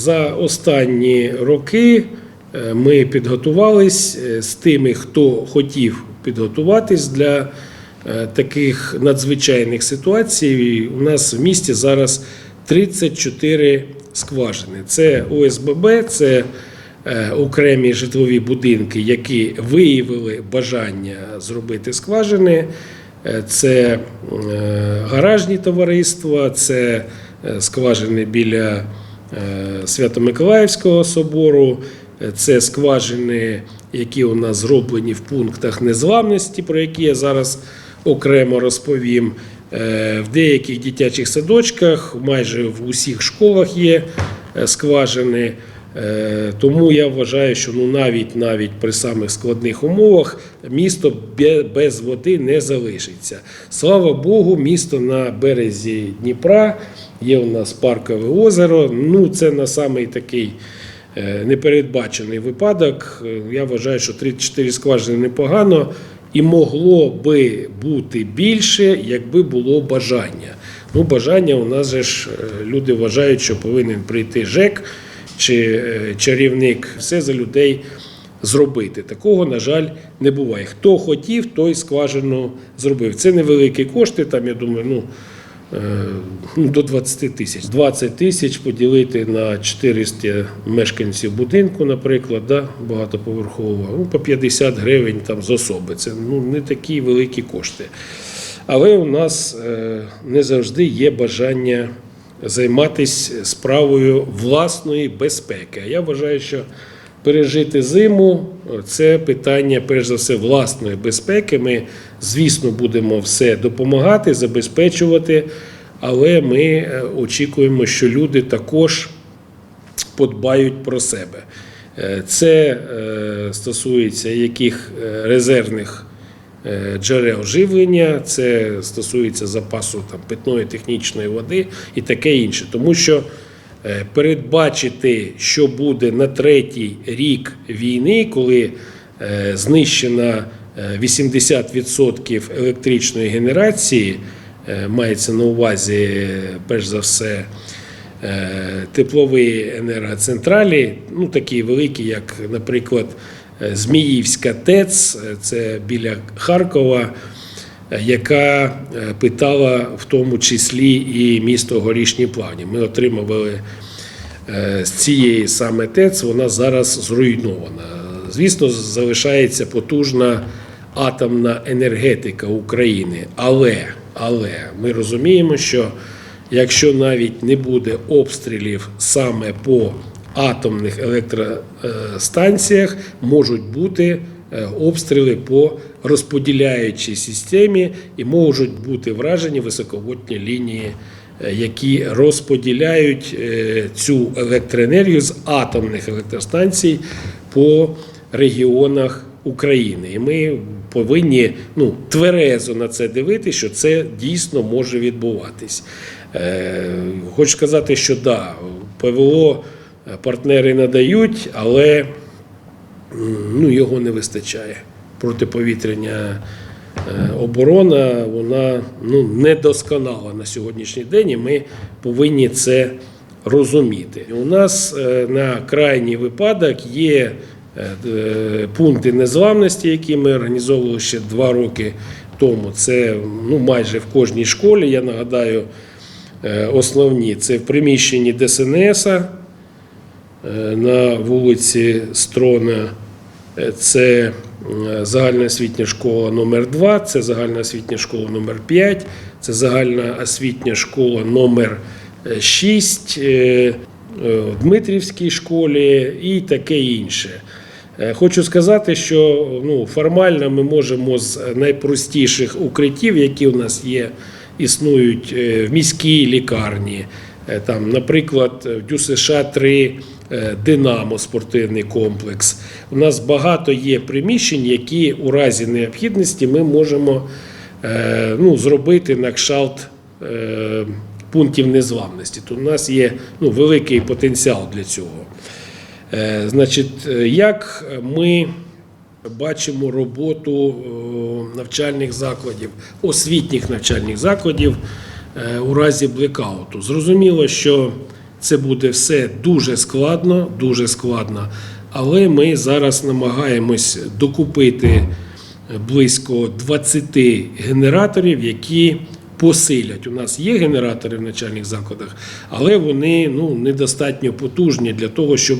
За останні роки е, ми підготувались е, з тими, хто хотів підготуватись для е, таких надзвичайних ситуацій. У нас в місті зараз 34 скважини. Це ОСББ, це окремі житлові будинки, які виявили бажання зробити скважини. Це гаражні товариства, це скважини біля Свято-Миколаївського собору, е, це скважини, які у нас зроблені в пунктах незламності, про які я зараз окремо розповім. Е, В деяких дитячих садочках, майже в усіх школах є е, скважини. Е, Тому я вважаю, що ну навіть навіть при самих складних умовах місто без води не залишиться. Слава Богу, місто на березі Дніпра. Є у нас паркове озеро. Ну це на самий такий е, непередбачений випадок. Е, Я вважаю, що 34 скважини непогано. І могло би бути більше, якби було бажання. Ну, бажання у нас же ж е, люди вважають, що повинен прийти ЖЕК чи чарівник, все за людей зробити. Такого, на жаль, не буває. Хто хотів, той скважину зробив. Це невеликі кошти, там, я думаю, ну, ну, до 20 тисяч. 20 тисяч поділити на 400 мешканців будинку, наприклад, да, багатоповерхового, ну, по 50 гривень там, з особи. Це ну, не такі великі кошти. Але у нас е, не завжди є бажання займатися справою власної безпеки. Я вважаю, що пережити зиму це питання, перш за все, власної безпеки. Ми, звісно, будемо все допомагати, забезпечувати, але ми е, очікуємо, що люди також подбають про себе. Е, Це е, стосується яких резервних джерел живлення, це стосується запасу там, питної технічної води і таке інше. Тому що передбачити, що буде на третій рік війни, коли е, знищена е, 80% електричної генерації, е, мається на увазі, е, перш за все, е, теплові енергоцентралі, ну такі великі, як, наприклад, е, Зміївська ТЕЦ, е, це біля Харкова, е, яка е, питала в тому числі і місто Горішні Плавні. Ми отримували е, з цієї саме ТЕЦ, вона зараз зруйнована. Звісно, залишається потужна атомна енергетика України. Але, але ми розуміємо, що якщо навіть не буде обстрілів саме по атомних електростанціях, можуть бути обстріли по розподіляючій системі і можуть бути вражені високовольтні лінії, е, які розподіляють е, цю електроенергію з атомних електростанцій по регіонах України. І ми повинні ну, тверезо на це дивитися, що це дійсно може відбуватись. Е, хочу сказати, що да, ПВО партнери надають, але ну, його не вистачає. Протиповітряна е, оборона, вона ну, недосконала на сьогоднішній день, і ми повинні це розуміти. У нас е, на крайній випадок є е, пункти незламності, які ми організовували ще два роки тому. Це ну, майже в кожній школі. Я нагадаю, основні це в приміщенні ДСНС на вулиці Строна. Е, Це е, загальноосвітня школа номер 2 це загальноосвітня школа номер 5 це загальноосвітня школа номер 6 в Дмитрівській школі і таке інше. Е, Хочу сказати, що ну, формально ми можемо з найпростіших укриттів, які у нас є, існують е, в міській лікарні, Е, там, наприклад, в ДЮСШ 3 е, Динамо спортивний комплекс. У нас багато є приміщень, які у разі необхідності ми можемо е, ну, зробити на кшалт е, пунктів незламності. Тут у нас є ну, великий потенціал для цього. Е, Значить, е, як ми бачимо роботу е, навчальних закладів, освітніх навчальних закладів е, у разі блекауту? Зрозуміло, що Це буде все дуже складно, дуже складно. Але ми зараз намагаємось докупити близько 20 генераторів, які посилять. У нас є генератори в начальних закладах, але вони ну, недостатньо потужні для того, щоб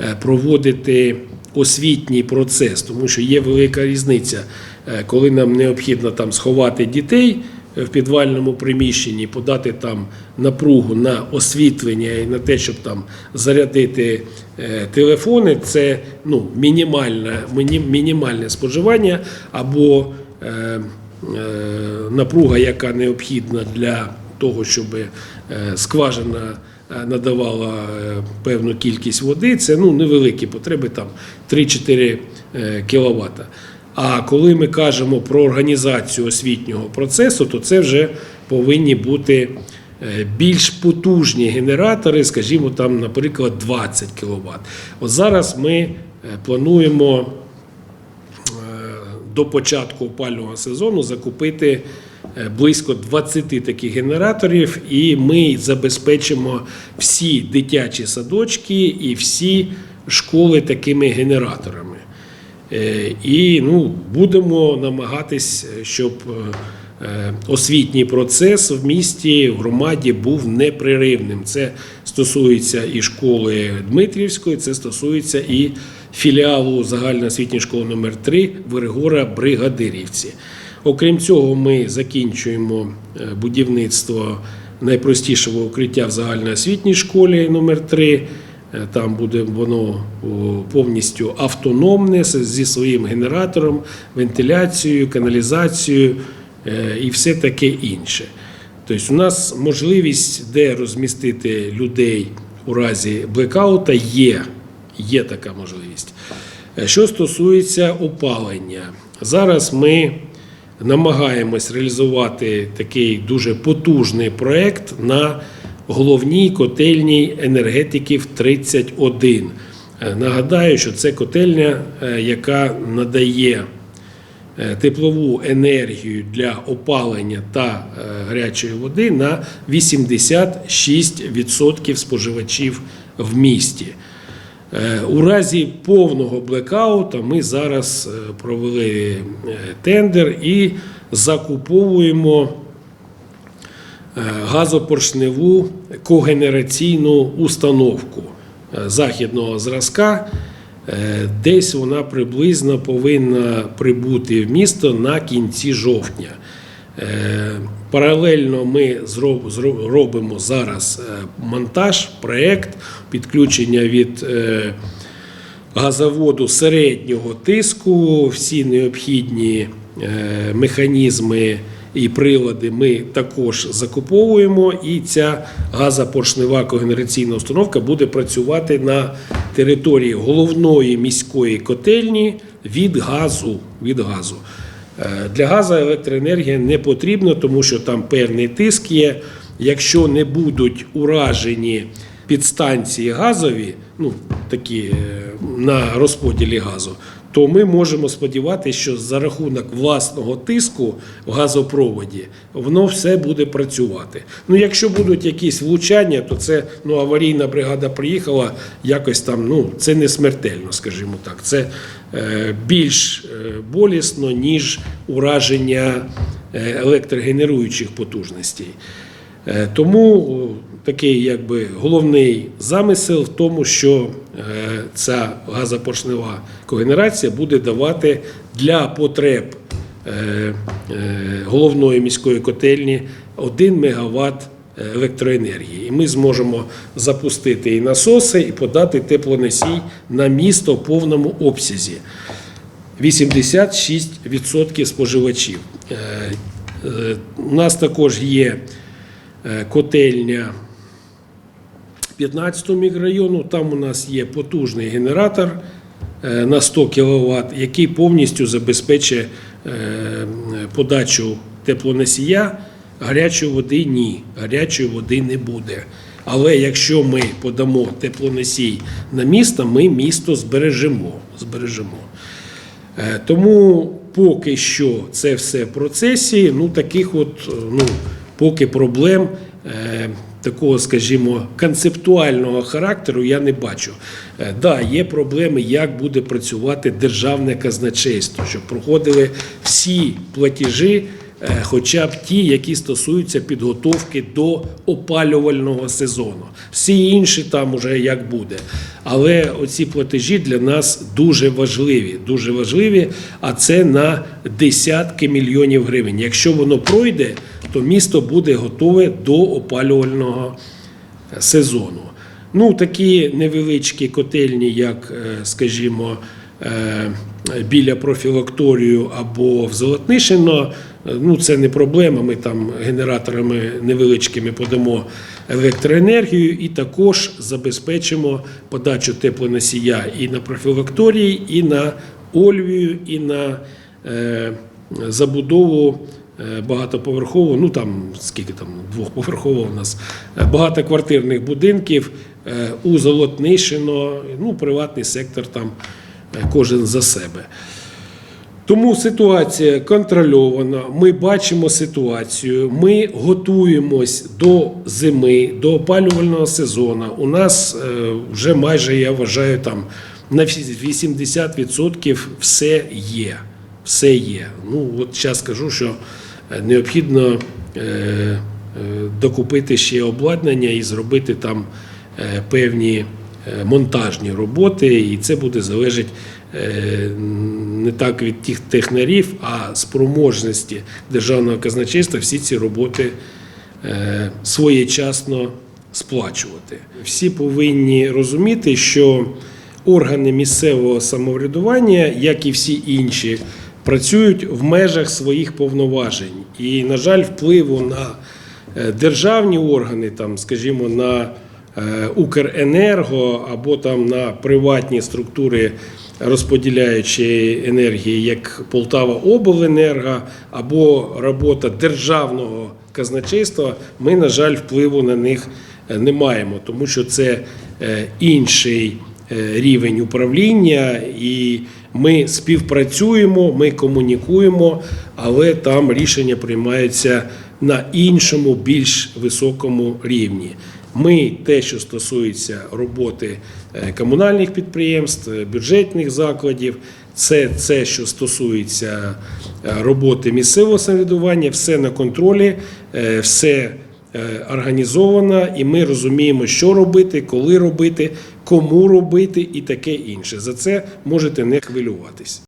е, проводити освітній процес, тому що є велика різниця, Е, коли нам необхідно там сховати дітей в підвальному приміщенні, подати там напругу на освітлення і на те, щоб там зарядити е, телефони, це ну, мінімальне, мінімальне споживання або е, е, напруга, яка необхідна для того, щоб е, скважина надавала певну кількість води, це ну, невеликі потреби, там 3-4 кВт. А коли ми кажемо про організацію освітнього процесу, то це вже повинні бути е, більш потужні генератори, скажімо, там, наприклад, 20 кВт. От зараз ми е, плануємо е, до початку опального сезону закупити близько 20 таких генераторів, і ми забезпечимо всі дитячі садочки і всі школи такими генераторами. Е, І ну, будемо намагатись, е, щоб е, освітній процес в місті, в громаді був непреривним. Це стосується і школи Дмитрівської, це стосується і філіалу загальноосвітньої школи номер 3 Виригора Бригадирівці. Окрім цього, ми закінчуємо будівництво найпростішого укриття в загальноосвітній школі номер 3 Е, Там буде воно повністю автономне зі своїм генератором, вентиляцією, каналізацією е, і все таке інше. Тобто, у нас можливість, де розмістити людей у разі блекаута, є. Є така можливість. Е, Що стосується опалення, зараз ми намагаємось реалізувати такий дуже потужний проект на головній котельній енергетиків 31. Е, Нагадаю, що це котельня, е, яка надає е, теплову енергію для опалення та гарячої води на 86% споживачів в місті. У разі повного блекаута ми зараз провели тендер і закуповуємо газопоршневу когенераційну установку е, західного зразка. Е, Десь вона приблизно повинна прибути в місто на кінці жовтня. Е, Паралельно ми робимо зараз е, монтаж, проєкт, підключення від е, газоводу середнього тиску, всі необхідні е, механізми і прилади ми також закуповуємо. І ця газопоршнева когенераційна установка буде працювати на території головної міської котельні від газу. Від газу. Е, Для газу електроенергія не потрібна, тому що там певний тиск є. Якщо не будуть уражені підстанції газові, ну такі е, на розподілі газу, то ми можемо сподіватися, що за рахунок власного тиску в газопроводі воно все буде працювати. Ну, якщо будуть якісь влучання, то це ну, аварійна бригада приїхала, якось там, ну, це не смертельно, скажімо так. Це е, більш е, болісно, ніж ураження е, електрогенеруючих потужностей. Е, Тому такий якби головний замисел в тому, що е, ця газопоршнева когенерація буде давати для потреб е, е, головної міської котельні 1 МВт електроенергії. І ми зможемо запустити і насоси, і подати теплоносій на місто в повному обсязі. 86% споживачів. Е, е, У нас також є е, котельня 15 мікрорайону. Там у нас є потужний генератор е, на 100 кВт, який повністю забезпечує е, подачу теплоносія. Гарячої води ні, гарячої води не буде. Але якщо ми подамо теплоносій на місто, ми місто збережемо. збережемо. Е, Тому поки що це все в процесі. Ну таких от е, ну поки проблем е, такого, скажімо, концептуального характеру я не бачу. Е, Да, є проблеми, як буде працювати державне казначейство, щоб проходили всі платежі, е, хоча б ті, які стосуються підготовки до опалювального сезону. Всі інші там уже як буде. Але оці платежі для нас дуже важливі, дуже важливі, а це на десятки мільйонів гривень. Якщо воно пройде, то місто буде готове до опалювального сезону. Ну, такі невеличкі котельні, як, е, скажімо, е, біля профілакторію або в Золотнишино, е, ну це не проблема. Ми там генераторами невеличкими подамо електроенергію і також забезпечимо подачу теплоносія і на профілакторії, і на Ольвію, і на е, забудову е, багатоповерхову, ну там скільки там двохповерхово у нас е, багатоквартирних будинків е, у Золотнишино, ну приватний сектор там е, кожен за себе. Тому ситуація контрольована. Ми бачимо ситуацію. Ми готуємось до зими, до опалювального сезону. У нас е, вже майже я вважаю там на 80% все є. Все є. Ну от зараз скажу, що е, необхідно е, е, докупити ще обладнання і зробити там певні монтажні роботи, і це буде залежати не так від тих технарів, а спроможності державного казначейства всі ці роботи своєчасно сплачувати. Всі повинні розуміти, що органи місцевого самоврядування, як і всі інші, працюють в межах своїх повноважень. І, на жаль, впливу на е, державні органи, там, скажімо, на е, Укренерго або там на приватні структури розподіляючої енергії, як Полтава Обленерго, або робота державного казначейства, ми, на жаль, впливу на них е, не маємо, тому що це інший рівень управління, і ми співпрацюємо, ми комунікуємо, але там рішення приймаються на іншому, більш високому рівні. Ми те, що стосується роботи е, комунальних підприємств, е, бюджетних закладів, це це, що стосується е, роботи місцевого самоврядування, все на контролі, все е, організовано, і ми розуміємо, що робити, коли робити, кому робити і таке інше. За це можете не хвилюватись.